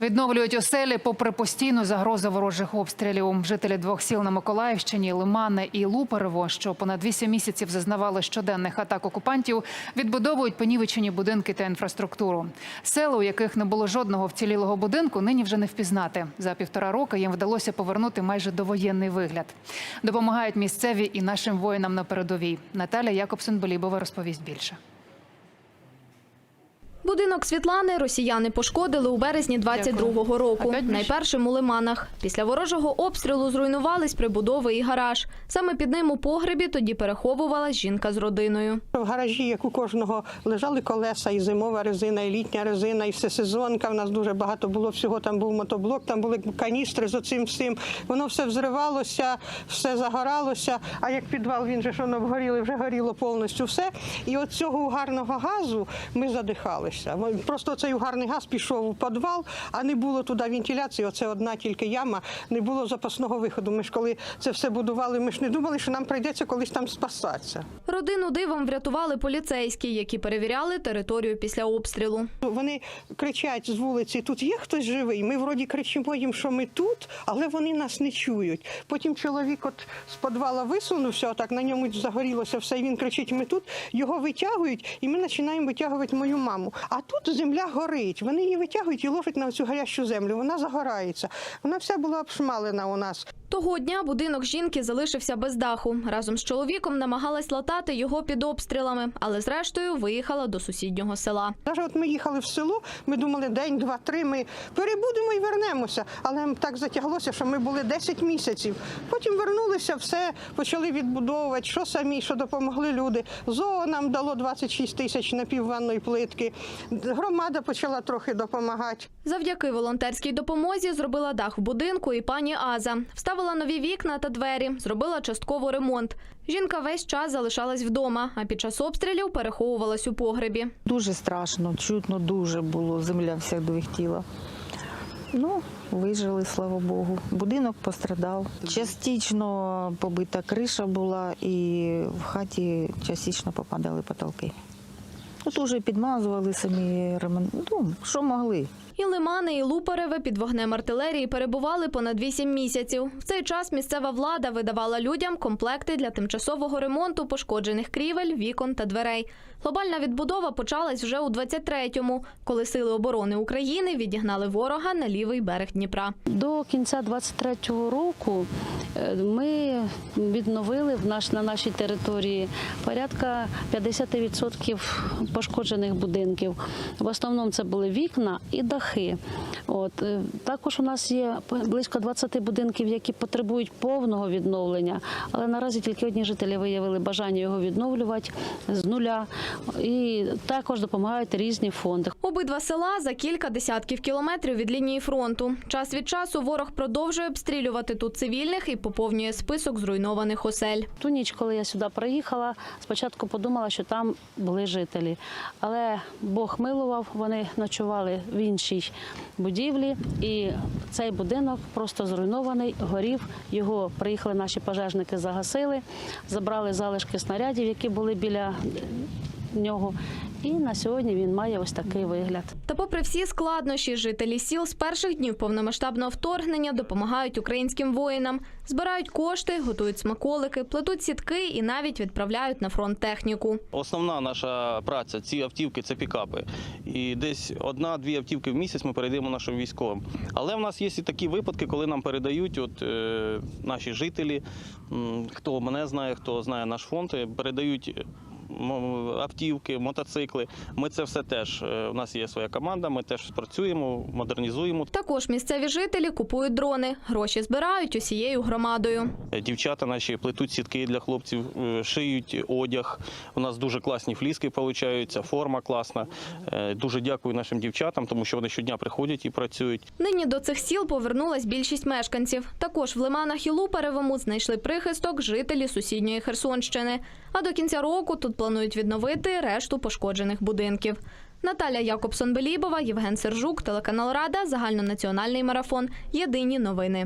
Відновлюють оселі попри постійну загрозу ворожих обстрілів. Жителі двох сіл на Миколаївщині Лимане і Луперево, що понад вісім місяців зазнавали щоденних атак окупантів, відбудовують понівечені будинки та інфраструктуру. Села, у яких не було жодного вцілілого будинку, нині вже не впізнати. За півтора роки їм вдалося повернути майже довоєнний вигляд. Допомагають місцеві і нашим воїнам на передовій. Наталя Якобсон-Болібова розповість більше. Будинок Світлани росіяни пошкодили у березні 22-го року. Найпершим у Лиманах. Після ворожого обстрілу зруйнувались прибудови і гараж. Саме під ним у погребі тоді переховувалась жінка з родиною. В гаражі, як у кожного, лежали колеса, і зимова резина, і літня резина, і всесезонка. У нас дуже багато було всього. Там був мотоблок, там були каністри з оцим всім. Воно все взривалося, все загоралося. А як підвал, він же ж воно вгоріло, вже горіло повністю все. І от цього угарного газу ми задихалися. Просто цей угарний газ пішов у підвал, а не було туди вентиляції. Оце одна тільки яма, не було запасного виходу. Ми ж коли це все будували, ми ж не думали, що нам прийдеться колись там спасатися. Родину дивом врятували поліцейські, які перевіряли територію після обстрілу. Вони кричать з вулиці: тут є хтось живий. Ми вроді кричимо їм, що ми тут, але вони нас не чують. Потім чоловік от з підвала висунувся, отак на ньому загорілося все. І він кричить: Ми тут його витягують, і ми починаємо витягувати мою маму. А тут земля горить. Вони її витягують і ложать на цю гарячу землю. Вона загорається. Вона вся була обшмалена у нас. Того дня будинок жінки залишився без даху. Разом з чоловіком намагалась латати його під обстрілами, але зрештою виїхала до сусіднього села. Навіть от ми їхали в село, ми думали, день, два, три, ми перебудемо і вернемося. Але так затяглося, що ми були 10 місяців. Потім вернулися, все почали відбудовувати, що самі, що допомогли люди. ЗОО нам дало 26 тисяч напівванної плитки. Громада почала трохи допомагати. Завдяки волонтерській допомозі зробила дах в будинку і пані Аза. Вставила нові вікна та двері, зробила частково ремонт. Жінка весь час залишалась вдома, а під час обстрілів переховувалась у погребі. Дуже страшно, чутно дуже було, земля вся двихтіла. Ну, вижили, слава Богу. Будинок пострадав. Частично побита криша була і в хаті частично попадали потолки. Тут уже підмазували самі ремонт. Ну, що могли. І Лимани, і Лупереве під вогнем артилерії перебували понад вісім місяців. В цей час місцева влада видавала людям комплекти для тимчасового ремонту пошкоджених крівель, вікон та дверей. Глобальна відбудова почалась вже у 23-му, коли сили оборони України відігнали ворога на лівий берег Дніпра. До кінця 23-го року е, ми відновили в наш, на нашій території порядка 50% пошкоджених будинків. В основному це були вікна і дахи. От. е, Також у нас є близько 20 будинків, які потребують повного відновлення, але наразі тільки одні жителі виявили бажання його відновлювати з нуля. І також допомагають різні фонди. Обидва села за кілька десятків кілометрів від лінії фронту. Час від часу ворог продовжує обстрілювати тут цивільних і поповнює список зруйнованих осель. Ту ніч, коли я сюди приїхала, спочатку подумала, що там були жителі. Але Бог милував, вони ночували в іншій будівлі, і цей будинок просто зруйнований, горів. Його приїхали наші пожежники, загасили, забрали залишки снарядів, які були біля нього. І на сьогодні він має ось такий вигляд. Та попри всі складнощі, жителі сіл з перших днів повномасштабного вторгнення допомагають українським воїнам, збирають кошти, готують смаколики, плетуть сітки і навіть відправляють на фронт техніку. Основна наша праця ці автівки це пікапи. І десь одна-дві автівки в місяць ми передаємо нашим військовим. Але в нас є і такі випадки, коли нам передають от, е, наші жителі, хто мене знає, хто знає наш фонд, передають. Автівки, мотоцикли. Ми це все теж. е, У нас є своя команда. Ми теж працюємо, модернізуємо. Також місцеві жителі купують дрони, гроші збирають усією громадою. Е, Дівчата наші плетуть сітки для хлопців, е, шиють одяг. У нас дуже класні фліски получаються, форма класна. Дуже дякую нашим дівчатам, тому що вони щодня приходять і працюють. Нині до цих сіл повернулась більшість мешканців. Також в Лиманах і Луперевому знайшли прихисток жителі сусідньої Херсонщини. А до кінця року тут планують відновити решту пошкоджених будинків. Наталя Якобсон-Белібова, Євген Сержук, телеканал Рада, загальнонаціональний марафон. Єдині новини.